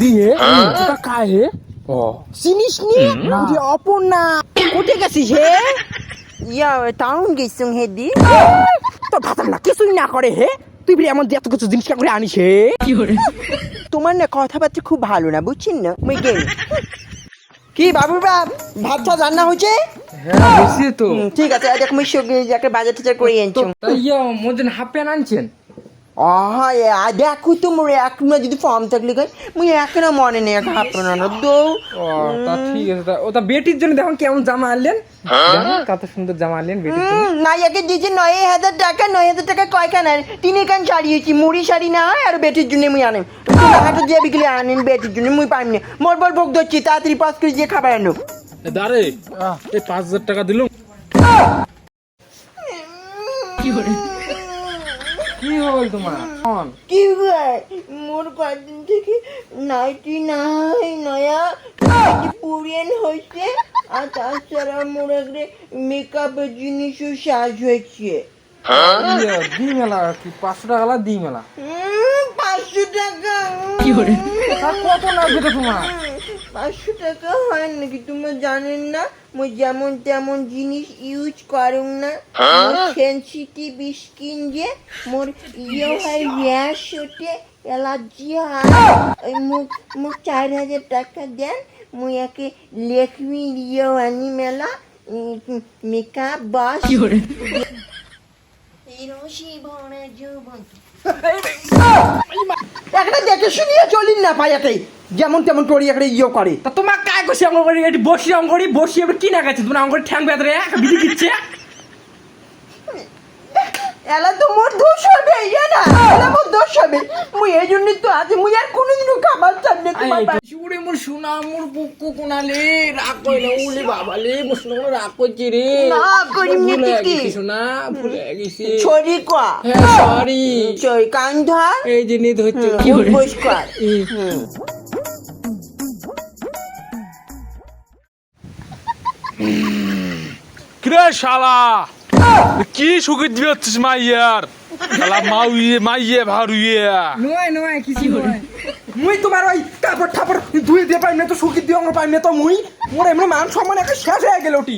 দিয়ে ওটা কাহে ও। চিনিস নি? ওই অপর্ণা। কোটে গেছিস হে? ইয়া টাউন গেছিস হে দি। তোর ভাতা না কিছুই না করে হে। তুই বলি এমন এত কিছু জিনিস করে আনিস হে? তোমার না কথাবার্তা খুব ভালো না বুঝছেন না? মুই গেলি কি বাবু বাব ভাত টাত রান্না হয়েছে? হ্যাঁ তো। ঠিক আছে দেখ মুই সঙ্গে একটা বাজার টাজার করে আনছি। তাই ইয়া জন্য হাফ প্যান্ট আনছেন? দেখো তো মোর এক যদি ফর্ম থাকলে কই? মুই এখনও মনে নেই এক হাফ না দৌ। তা ঠিক আছে তা ওটা বেটির জন্য দেখুন কেমন জামা আনলেন। দেখুন কত সুন্দর জামা আনলেন বেটির জন্য। হুম, নাইয়াকে দিয়েছে নয় হাজার টাকা নয় হাজার টাকা কয়খান তিনে কান ছাড়িয়েছি মুড়ি শাড়ি না হয় আর বেটির জন্য মুই আনেন। হাটে দিয়ে বিকেলে আনেন বেটির জন্য মুই পাইনি। মোর বল ভোগ ধরছি তাড়াতাড়ি পাস করে দিয়ে খাবার আনো। দাঁড়ে। এই পাঁচ হাজার টাকা দিলুম। কি হল তোমার? কি ভাই মোর কদিন থেকে নাইটি নাই নয়া। পুরিয়ান হয়েছে আর তাছাড়া মোর একটা মেকআপের জিনিসও সাজ হয়েছে। দি মেলা কি? পাঁচশো টাকা দি মেলা পাঁচশো টাকা। আর কত লাগবে তোমার? পাঁচশো টাকা হয় নাকি? তোমরা জানেন না? মই যেমন তেমন জিনিস ইউজ করুন না। সেন্সিটিভ স্কিন যে মোর ইয়ে হয় র্যাশ ওঠে অ্যালার্জি হয়। ওই মুখ চার হাজার টাকা দেন। মুই একে লেখমি ইয়ে আনি মেলা মেকআপ বাস রসি একটা দেখে শুনিয়ে চলিন না পায়াতে যেমন তেমন করি একটা ইয়ে করে। তা তোমার কায় কষি অঙ্গ করি? এটি বসি অঙ্গ করি বসি এবার কি না গেছে তোমার অঙ্গ করি ঠ্যাং বেদরে দিচ্ছে। এলা তো মোর দোষ হবে ইয়ে না এলা মোর দোষ হবে। মুই এই জন্যই তো আজ মুই আর কোনোদিনও খাবার তোমার বাড়ি। শুরে মোর সোনা মোর বুকু কোনালে রাগ কইলে উলি বাবালে মোর সোনা মোর রাগ করছি রে। না ভুলে কি? সোনা ভুলে গেছি। ছড়ি কোয়া হ্যাঁ সরি চই কান ধর। এই কর। কিরে শালা? কি সুখে দিয়ে হচ্ছিস মাইয়ার? শালা মাউয়ে মাইয়ে ভারুয়ে নয় নয় কিছু নয়। মুই তোমার ওই কাপড় ঠাপড় ধুয়ে দিয়ে পাইম না তো সুখী দিয়ে আমরা পাইম না তো মুই। মোর এমনি মান সম্মান একটা শেষ হয়ে গেল ওটি।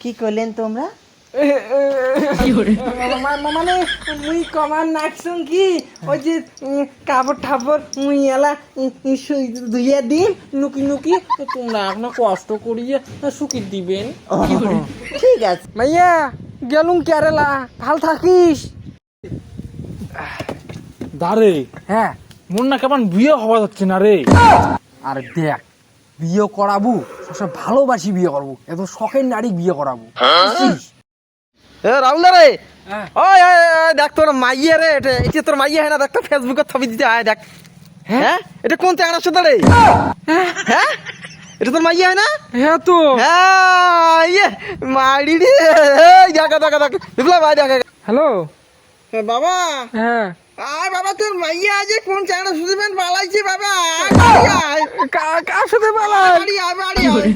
কি করলেন তোমরা? মানে মুই কমান নাচছুন কি ওই যে কাপড় ঠাপড় মুই এলা ধুইয়া দিন নুকি নুকি তোমরা এখন কষ্ট করিয়ে সুখী দিবেন। ঠিক আছে। মাইয়া গেলুম কেরালা ভালো থাকিস? দাঁড়ে হ্যাঁ। মোর না কেমন বিয়ে হওয়া যাচ্ছে না রে। আর দেখ বিয়ে করাবো সবসময় ভালোবাসি বিয়ে করব এত শখের নারী বিয়ে করাবো। বুঝছিস? এ রাহুল রে। হ্যাঁ। ওই দেখ তোর মাইয়ে রে এটা এটা তোর মাইয়ে হয় না দেখ তো ফেসবুকে ছবি দিতে হয় দেখ। হ্যাঁ? এটা কোন চাঙড়া সাথে রে? হ্যাঁ? এটা তোর মাইয়ে হয় না? হ্যাঁ তো। হ্যাঁ ইয়ে মারি রে। দেখা দেখা দেখা বিপ্লব ভাই দেখা হ্যালো? হ্যাঁ, বাবা। হ্যাঁ। আয় বাবা তোর মাইয়া আছে কোন চাঙড়া সুদিবেন পালাইছে বাবা আয় কার সাথে পালাই বাড়ি আয় বাড়ি আয়।